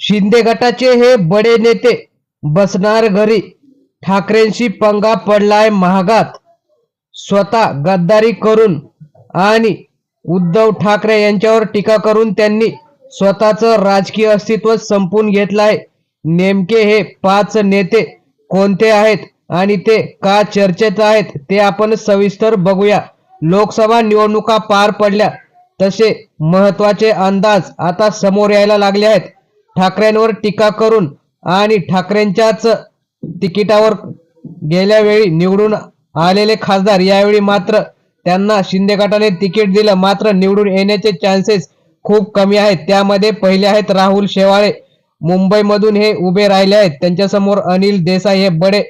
शिंदे गटाचे हे बडे नेते बसणार घरी. ठाकरेंशी पंगा पडलाय महागात. स्वतः गद्दारी करून आणि उद्धव ठाकरे यांच्यावर टीका करून त्यांनी स्वतःचं राजकीय अस्तित्व संपून घेतलं आहे नेमके हे पाच नेते कोणते आहेत आणि ते का चर्चेत आहेत ते आपण सविस्तर बघूया. लोकसभा निवडणुका पार पडल्या. तसे महत्त्वाचे अंदाज आता समोर यायला लागले आहेत. ठाकरेंवर टीका करून आणि ठाकरेंच्याच तिकिटावर गेल्या वेळी निवडून आलेले खासदार यावेळी मात्र त्यांना शिंदे गटाने तिकीट दिलं. मात्र निवडून येण्याचे चान्सेस खूप कमी आहेत. त्यामध्ये पहिले आहेत राहुल शेवाळे. मुंबईमधून हे उभे राहिले आहेत. त्यांच्यासमोर अनिल देसाई हे बडे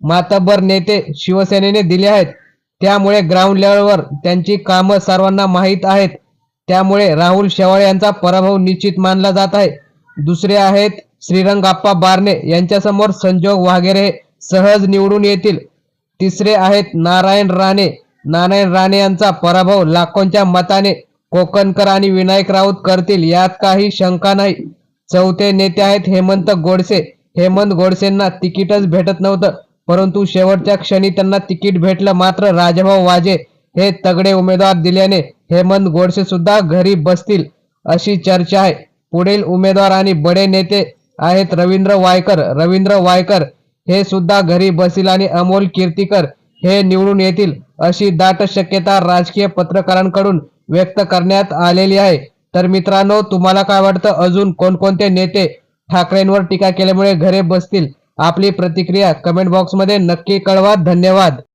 मातबर नेते शिवसेनेने दिले आहेत. त्यामुळे ग्राउंड लेवलवर त्यांची कामं सर्वांना माहीत आहेत. त्यामुळे राहुल शेवाळे यांचा पराभव निश्चित मानला जात आहे. दुसरे आहेत श्रीरंगाप्पा बारणे. यांच्यासमोर संजोग वागेरे सहज निवडून येतील. तिसरे आहेत नारायण राणे. नारायण राणे यांचा पराभव लाखोंच्या मताने कोकणकर आणि विनायक राऊत करतील. यात काही शंका नाही. चौथे नेते आहेत हेमंत गोडसे. हेमंत गोडसेंना तिकीटच भेटत नव्हतं परंतु शेवटच्या क्षणी त्यांना तिकीट भेटलं मात्र राजभाऊ वाजे हे तगडे उमेदवार दिल्याने हेमंत गोडसे सुद्धा घरी बसतील अशी चर्चा आहे. पुढील उमेदवार आणि बडे नेते आहेत रवींद्र वायकर. रवींद्र वायकर हे सुद्धा घरी बसील आणि अमोल कीर्तीकर हे निवडून येतील अशी दाट शक्यता राजकीय पत्रकारांकडून व्यक्त करण्यात आलेली आहे. तर मित्रांनो तुम्हाला काय वाटतं? अजून कोणकोणते नेते ठाकरेंवर टीका केल्यामुळे घरे बसतील? आपली प्रतिक्रिया कमेंट बॉक्समध्ये नक्की कळवा. धन्यवाद.